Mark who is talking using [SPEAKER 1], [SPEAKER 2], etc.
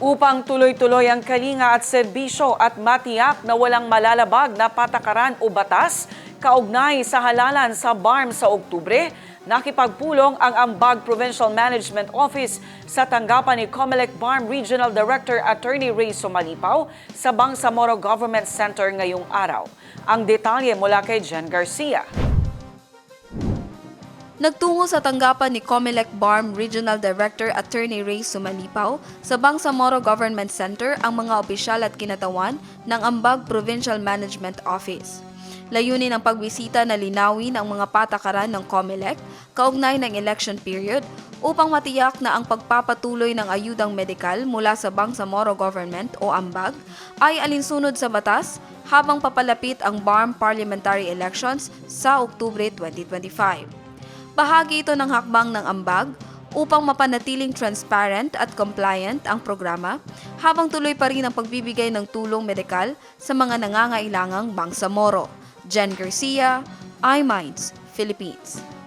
[SPEAKER 1] Upang tuloy-tuloy ang kalinga at serbisyo at matiyak na walang malalabag na patakaran o batas, kaugnay sa halalan sa BARM sa Oktubre, nakipagpulong ang Ambag Provincial Management Office sa tanggapan ni Comelec BARM Regional Director Attorney Ray Somalipaw sa Bangsamoro Government Center ngayong araw. Ang detalye mula kay Jen Garcia.
[SPEAKER 2] Nagtungo sa tanggapan ni Comelec BARM Regional Director Attorney Ray Sumalipaw sa Bangsamoro Government Center ang mga opisyal at kinatawan ng Ambag Provincial Management Office. Layunin ang pagbisita na linawin ang mga patakaran ng COMELEC kaugnay ng election period upang matiyak na ang pagpapatuloy ng ayudang medikal mula sa Bangsamoro Government o Ambag ay alinsunod sa batas habang papalapit ang BARM parliamentary elections sa Oktubre 2025. Bahagi ito ng hakbang ng ambag upang mapanatiling transparent at compliant ang programa habang tuloy pa rin ang pagbibigay ng tulong medikal sa mga nangangailangang Bangsamoro. Jen Garcia, iMinds, Philippines.